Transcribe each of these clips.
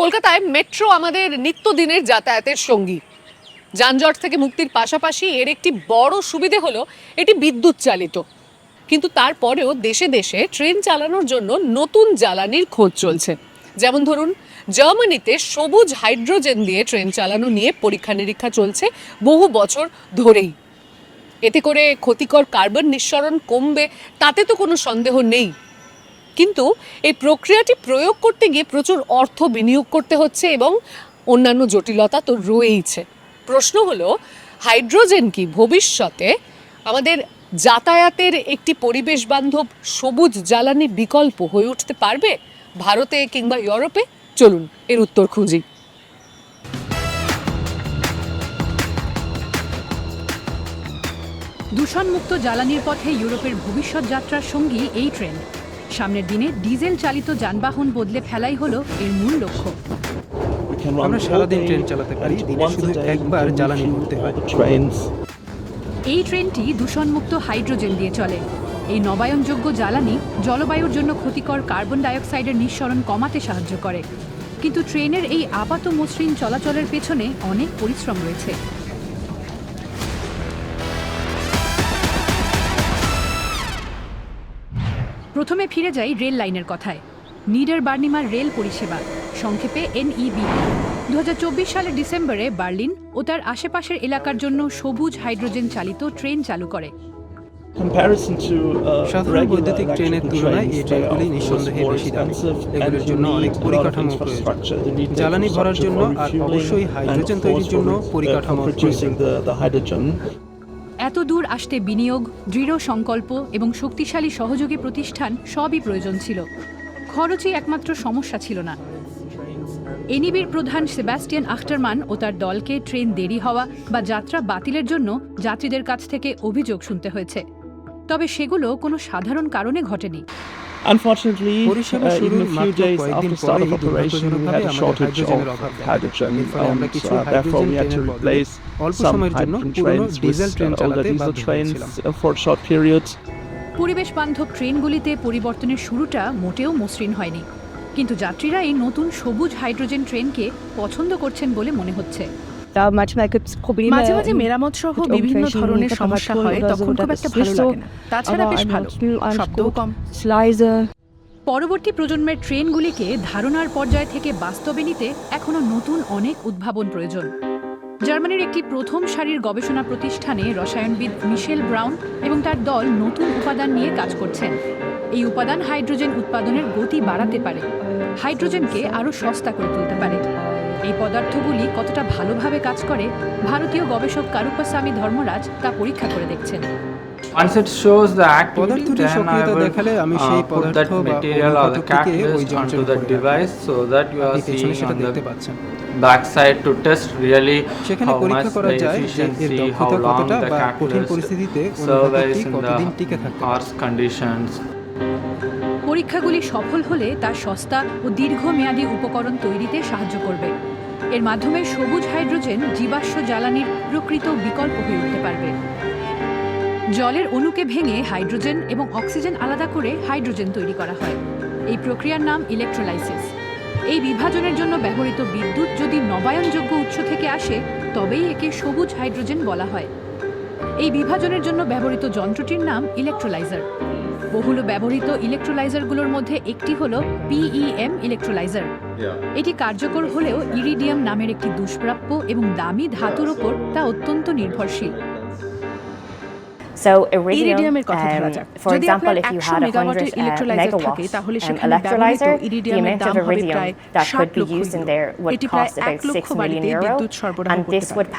কলকাতায় মেট্রো আমাদের নিত্যদিনের যাতায়াতের সঙ্গী। যানজট থেকে মুক্তির পাশাপাশি এর একটি বড় সুবিধে হলো এটি বিদ্যুৎ চালিত। কিন্তু তারপরেও দেশে দেশে ট্রেন চালানোর জন্য নতুন জ্বালানির খোঁজ চলছে। যেমন ধরুন, জার্মানিতে সবুজ হাইড্রোজেন দিয়ে ট্রেন চালানো নিয়ে পরীক্ষা নিরীক্ষা চলছে বহু বছর ধরেই। এতে করে ক্ষতিকর কার্বন নিঃসরণ কমবে, তাতে তো কোনো সন্দেহ নেই। কিন্তু এই প্রক্রিয়াটি প্রয়োগ করতে গিয়ে প্রচুর অর্থ বিনিয়োগ করতে হচ্ছে এবং অন্যান্য জটিলতা তো রয়েইছে। প্রশ্ন হলো, হাইড্রোজেন কি ভবিষ্যতে আমাদের যাতায়াতের একটি পরিবেশ বান্ধব সবুজ জ্বালানি বিকল্প হয়ে উঠতে পারবে? ভারতে কিংবা ইউরোপে? চলুন, এর উত্তর খুঁজি। দূষণমুক্ত জ্বালানির পথে ইউরোপের ভবিষ্যৎ যাত্রার সঙ্গী এই ট্রেন। সামনের দিনে ডিজেল চালিত যানবাহন বদলে ফেলাই হলো এর মূল লক্ষ্য। আমরা সারাদিন ট্রেন চালাতে পারি দিনে শুধু একবার জ্বালানি ভরতে হয়। এই ট্রেনটি দূষণমুক্ত হাইড্রোজেন দিয়ে চলে। এই নবায়নযোগ্য জ্বালানি জলবায়ুর জন্য ক্ষতিকর কার্বন ডাইঅক্সাইডের নিঃসরণ কমাতে সাহায্য করে। কিন্তু ট্রেনের এই আপাত মসৃণ চলাচলের পেছনে অনেক পরিশ্রম রয়েছে। প্রথমে ফিরে যাই রেল লাইনের কথায়। নিডার বার্নিমার রেল পরিষেবা সংক্ষেপে এনইবি। দু সালের ডিসেম্বরে বার্লিন ও তার আশেপাশের এলাকার জন্য সবুজ হাইড্রোজেন চালিত ট্রেন চালু করে। সাধারণ বৈদ্যুতিক ট্রেনের তুলনায় এই ট্রেনগুলি নিঃসন্দেহে বেশি দামি। এগুলোর জন্য অনেক পরিকাঠামো প্রয়োজন জ্বালানি ভরার জন্য আর অবশ্যই হাইড্রোজেন তৈরির জন্য পরিকাঠামোর প্রয়োজন এত দূর আসতে বিনিয়োগ, দৃঢ় সংকল্প এবং শক্তিশালী সহযোগী প্রতিষ্ঠান সবই প্রয়োজন ছিল। খরচই একমাত্র সমস্যা ছিল না। এনিবির প্রধান সেবাস্টিয়ান আখটারমান ও তার দলকে ট্রেন দেরি হওয়া বা যাত্রা বাতিলের জন্য যাত্রীদের কাছ থেকে অভিযোগ শুনতে হয়েছে। তবে সেগুলো কোনো সাধারণ কারণে ঘটেনি। Unfortunately, পরিষেবা uh, শুরুর মাত্র কয়েকদিন দুর্ভাগ্যজনকভাবে আমাদের হাইড্রোজেনের অভাব ফলে আমরা কিছু uh, therefore we had hydrogen বদলে অল্প সময়ের জন্য পুরনো ডিজেল ট্রেন uh, চালাতে বাধ্য হয়েছিলাম. পরিবেশ বান্ধব ট্রেনগুলিতে পরিবর্তনের শুরুটা মোটেও মসৃণ হয়নি। কিন্তু যাত্রীরা এই নতুন সবুজ হাইড্রোজেন ট্রেনকে পছন্দ করছেন বলে মনে হচ্ছে। মাঝে মাঝে মেরামত সহ বিভিন্ন ধরনের সমস্যা হয় তখন খুব একটা ভালো লাগে না। তাছাড়া বেশ ভালো শব্দও কম। পরবর্তী প্রজন্মের ট্রেনগুলিকে ধারণার পর্যায় থেকে বাস্তবে নিতে এখনও নতুন অনেক উদ্ভাবন প্রয়োজন। জার্মানির একটি প্রথম সারির গবেষণা প্রতিষ্ঠানে রসায়নবিদ মিশেল ব্রাউন এবং তার দল নতুন উপাদান নিয়ে কাজ করছেন। এই উপাদান হাইড্রোজেন উৎপাদনের গতি বাড়াতে পারে। হাইড্রোজেনকে আরও সস্তা করে তুলতে পারে। এই পদার্থগুলি কতটা ভালোভাবে কাজ করে ভারতীয় গবেষক কারুপাস্বামী ধর্মরাজ তা পরীক্ষা করে দেখছেন। Once it shows the activity, পদার্থটি সক্রিয়তা দেখালে আমি সেই পদার্থ বা material or the অনুঘটকটিকে ওই যন্ত্রের উপরে রাখব। device so that you are আপনি পেছনে seeing সেটা দেখতে পাচ্ছেন। back side to test really সেখানে how পরীক্ষা করা যায় যে এর দক্ষতা কতটা বা কঠিন পরিস্থিতিতে অনুঘটকটি কতদিন টিকে থাকতে পারে। পরীক্ষাগুলি সফল হলে তা সস্তা ও দীর্ঘমেয়াদী উপকরণ তৈরিতে সাহায্য করবে। এর মাধ্যমে সবুজ হাইড্রোজেন জীবাশ্ম জ্বালানির প্রকৃত বিকল্প হয়ে উঠতে পারবে। জলের অণুকে ভেঙে হাইড্রোজেন এবং অক্সিজেন আলাদা করে হাইড্রোজেন তৈরি করা হয়। এই প্রক্রিয়ার নাম ইলেকট্রোলাইসিস। এই বিভাজনের জন্য ব্যবহৃত বিদ্যুৎ যদি নবায়নযোগ্য উৎস থেকে আসে, তবেই একে সবুজ হাইড্রোজেন বলা হয়। এই বিভাজনের জন্য ব্যবহৃত যন্ত্রটির নাম ইলেকট্রোলাইজার। বহুল ব্যবহৃত ইলেকট্রোলাইজারগুলোর মধ্যে একটি হল পিইএম ইলেকট্রোলাইজার এটি কার্যকর হলেও ইরিডিয়াম নামের একটি দুষ্প্রাপ্য এবং দামি ধাতুর ওপর তা অত্যন্ত নির্ভরশীল। ইরিডিয়ামের কথা ধরা যাক। যদি আপনার একশো মেগাওয়াটের ইলেকট্রোলাইজার থাকে তাহলে um, সেখানে ব্যবহৃত ইরিডিয়ামের দাম হবে প্রায় ষাট লক্ষ ইউরো। এটি প্রায় এক লক্ষ বাড়িতে বিদ্যুৎ সরবরাহ করতে পারে।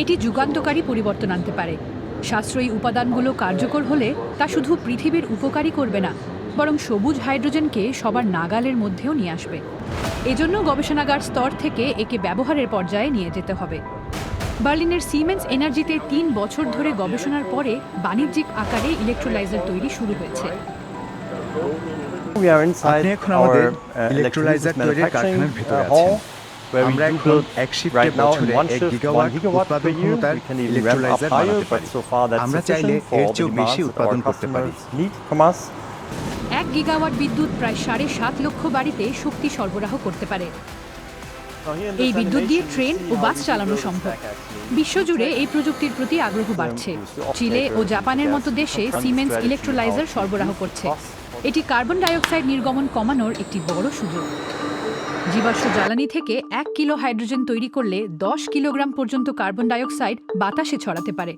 এটি যুগান্তকারী পরিবর্তন আনতে পারে। সাশ্রয়ী উপাদানগুলো কার্যকর হলে তা শুধু পৃথিবীর উপকারী করবে না বরং সবুজ হাইড্রোজেনকে সবার নাগালের মধ্যেও নিয়ে আসবে। এজন্য গবেষণাগার স্তর থেকে একে ব্যবহারের পর্যায়ে নিয়ে যেতে হবে। বার্লিনের সিমেন্স এনার্জিতে তিন বছর ধরে গবেষণার পরে বাণিজ্যিক আকারে ইলেকট্রোলাইজার তৈরি শুরু হয়েছে। We are inside আপনি এখন আমাদের our uh, ইলেকট্রোলাইজার তৈরির manufacturing কারখানার ভিতরে uh, আছেন। আমরা এখন এক শিফটে right now in বছরে এক গিগাওয়াট উৎপাদন ক্ষমতার We can even ramp up ইলেকট্রোলাইজার বানাতে পারি so far that's আমরা চাইলে এর চেয়েও বেশি demands that our উৎপাদন করতে পারি। customers need from us. এক গিগাওয়াট বিদ্যুৎ প্রায় সাড়ে সাত লক্ষ বাড়িতে শক্তি সরবরাহ করতে পারে। এই বিদ্যুৎ দিয়ে ট্রেন ও বাস চালানো সম্ভব। বিশ্বজুড়ে এই প্রযুক্তির প্রতি আগ্রহ বাড়ছে। চিলে ও জাপানের মতো দেশে সিমেন্স ইলেকট্রোলাইজার সরবরাহ করছে। এটি কার্বন ডাইঅক্সাইড নির্গমন কমানোর একটি বড় সুযোগ। জীবাশ্ম জ্বালানি থেকে এক কিলো হাইড্রোজেন তৈরি করলে দশ কিলোগ্রাম পর্যন্ত কার্বন ডাইঅক্সাইড বাতাসে ছড়াতে পারে।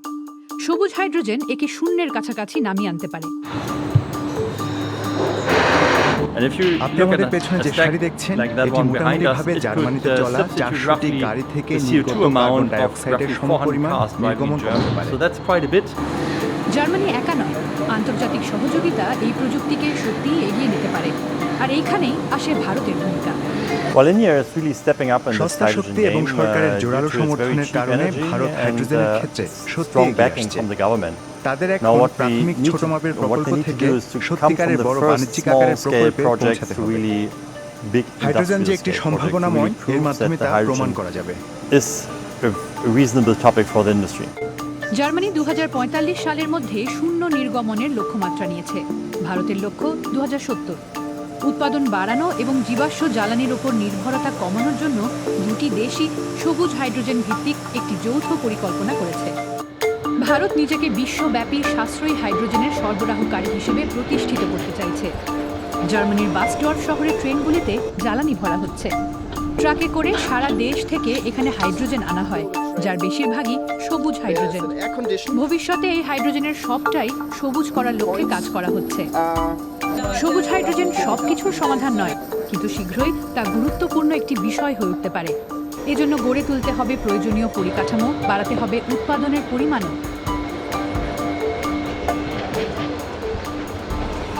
সবুজ হাইড্রোজেন একে শূন্যের কাছাকাছি নামিয়ে আনতে পারে। আপনি আমাদের পেছনে যে দেখছেন এটি মোটামুটিভাবে জার্মানিতে uh, চলা চারশোটি গাড়ি থেকে নির্গত কার্বন ডাইঅক্সাইডের সমপরিমাণ নির্গমন করতে পারে. জার্মানি একা নয় আন্তর্জাতিক সহযোগিতা এই প্রযুক্তিকে সত্যিই এগিয়ে নিতে পারে। আর এইখানেই আসে ভারতের ভূমিকা। Well, India is really stepping up in this সস্তা hydrogen শক্তি এবং game, সরকারের uh, জোরালো due to its very সমর্থনের cheap কারণে energy ভারত and, হাইড্রোজেনের uh, ক্ষেত্রে সত্যি strong backing আসছে। from the government. তাদের Now এখন what we প্রাথমিক need ছোট to, মাপের what প্রকল্প they need to থেকে do is to come from সত্যিকারের the বড় first বাণিজ্যিক আকারের scale প্রকল্পে পৌঁছাতে to হবে really big হাইড্রোজেন যে industrial একটি সম্ভাবনাময় really এর prove মাধ্যমে that the তা প্রমাণ hydrogen করা যাবে is a reasonable topic for the industry. Germany দু হাজার পঁয়তাল্লিশ সালের মধ্যে শূন্য নির্গমনের লক্ষ্যমাত্রা নিয়েছে ভারতের লক্ষ্য দু হাজার সত্তর উৎপাদন বাড়ানো এবং জীবাশ্ম জ্বালানির ওপর নির্ভরতা কমানোর জন্য দুটি দেশই সবুজ হাইড্রোজেন ভিত্তিক একটি যৌথ পরিকল্পনা করেছে। ভারত নিজেকে বিশ্বব্যাপী সাশ্রয়ী হাইড্রোজেনের সরবরাহকারী হিসেবে প্রতিষ্ঠিত করতে চাইছে। জার্মানির বাসডর্ফ শহরের ট্রেনগুলিতে জ্বালানি ভরা হচ্ছে। ট্রাকে করে সারা দেশ থেকে এখানে হাইড্রোজেন আনা হয় যার বেশিরভাগই সবুজ হাইড্রোজেন। ভবিষ্যতে এই হাইড্রোজেনের সবটাই সবুজ করার লক্ষ্যে কাজ করা হচ্ছে। সবুজ হাইড্রোজেন সব কিছুর সমাধান নয়, কিন্তু শীঘ্রই তা গুরুত্বপূর্ণ একটি বিষয় হয়ে উঠতে পারে। এজন্য গড়ে তুলতে হবে প্রয়োজনীয় পরিকাঠামো, বাড়াতে হবে উৎপাদনের পরিমাণও।